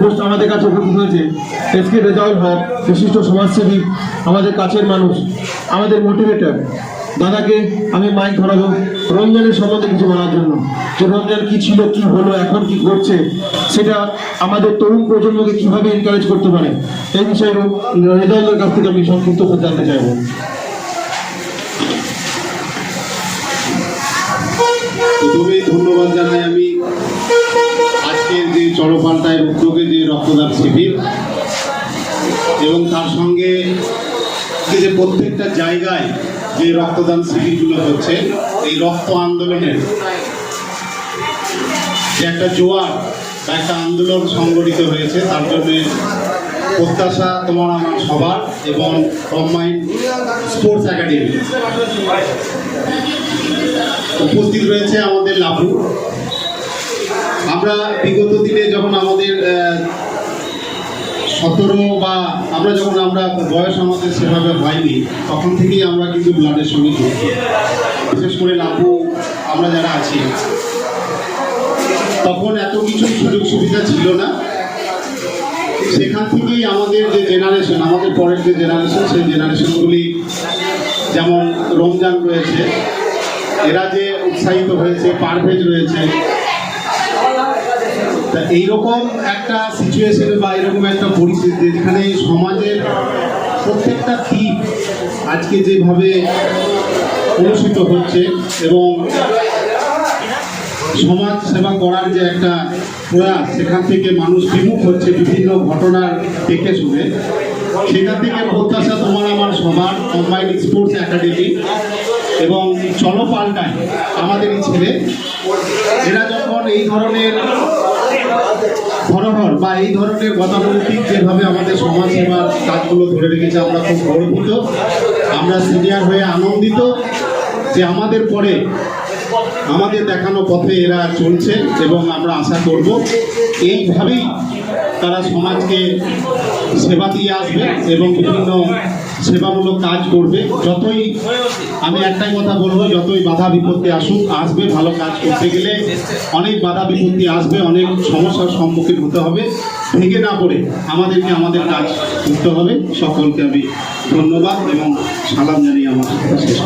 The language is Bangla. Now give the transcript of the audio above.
পোস্ট আমাদের কাছে উপস্থিত হয়েছে। এস কে রেজাউল হক বিশিষ্ট সমাজসেবী, আমাদের কাছের মানুষ, আমাদের মোটিভেটর দাদাকে আমি মাইক ধরাবো রমজানের সম্বন্ধে কিছু বলার জন্য। যে রমজান কী ছিল, কী হলো, এখন কি ঘটছে, সেটা আমাদের তরুণ প্রজন্মকে কীভাবে এনকারেজ করতে পারে, এই বিষয়ে রেজাউলের কাছ থেকে আমি সংক্ষিপ্ত জানতে চাইব। ধন্যবাদ জানাই। আমি আজকের যে চড়পাল্টায় উদ্যোগে যে রক্তদান শিবির এবং তার সঙ্গে যে প্রত্যেকটা জায়গায় যে রক্তদান শিবিরগুলো হচ্ছে, এই রক্ত আন্দোলনের যে একটা জোয়ার বা একটা আন্দোলন সংগঠিত হয়েছে, তার জন্য প্রত্যাশা তোমার আমার সবার এবং কম্বাইন্ড স্পোর্টস একাডেমি। উপস্থিত রয়েছে আমাদের লাভু। আমরা বিগত দিনে যখন আমাদের সতেরো বা আমরা যখন আমরা বয়স আমাদের সেভাবে হয়নি, তখন থেকেই আমরা কিন্তু ব্লাডের সঙ্গে যুক্ত বিশেষ করে লাভু আমরা যারা আছি, তখন এত কিছু সুযোগ সুবিধা ছিল না। সেখান থেকেই আমাদের যে জেনারেশন আমাদের পরের যে জেনারেশন সেই জেনারেশনগুলি যেমন রমজান রয়েছে, এরা যে উৎসাহিত হয়েছে, পারভেজ রয়েছে তা এইরকম একটা সিচুয়েশনে বা এরকম একটা পরিস্থিতি যেখানে সমাজের প্রত্যেকটা দিক আজকে যেভাবে অনুষ্ঠিত হচ্ছে এবং সমাজ সেবা করার যে একটা প্রয়াস, সেখান থেকে মানুষ বিমুখ হচ্ছে বিভিন্ন ঘটনার দেখে শুনে। সেখান থেকে প্রত্যাশা তোমার আমার সবার কম্বাইন্ড স্পোর্টস একাডেমি এবং চলো পাল্টায় আমাদেরই ছেলে। এরা যখন এই ধরনের ধরহর বা এই ধরনের গতানুগতিক যেভাবে আমাদের সমাজ সেবার কাজগুলো ধরে রেখেছে, আমরা খুব গর্বিত। আমরা সিনিয়র হয়ে আনন্দিত যে আমাদের পরে আমাদের দেখানো পথে এরা চলছে এবং আমরা আশা করব। এইভাবেই তারা সমাজকে সেবা দিয়ে আসবে এবং বিভিন্ন সেবামূলক কাজ করবে। যতই আমি একটাই কথা বলব, যতই বাধা বিপত্তি আসুক, আসবে, ভালো কাজ করতে গেলে অনেক বাধা বিপত্তি আসবে, অনেক সমস্যার সম্মুখীন হতে হবে। ভেঙে না পড়ে আমাদেরকে আমাদের কাজ করতে হবে। সকলকে আমি ধন্যবাদ এবং সালাম জানিয়ে আমার শেষ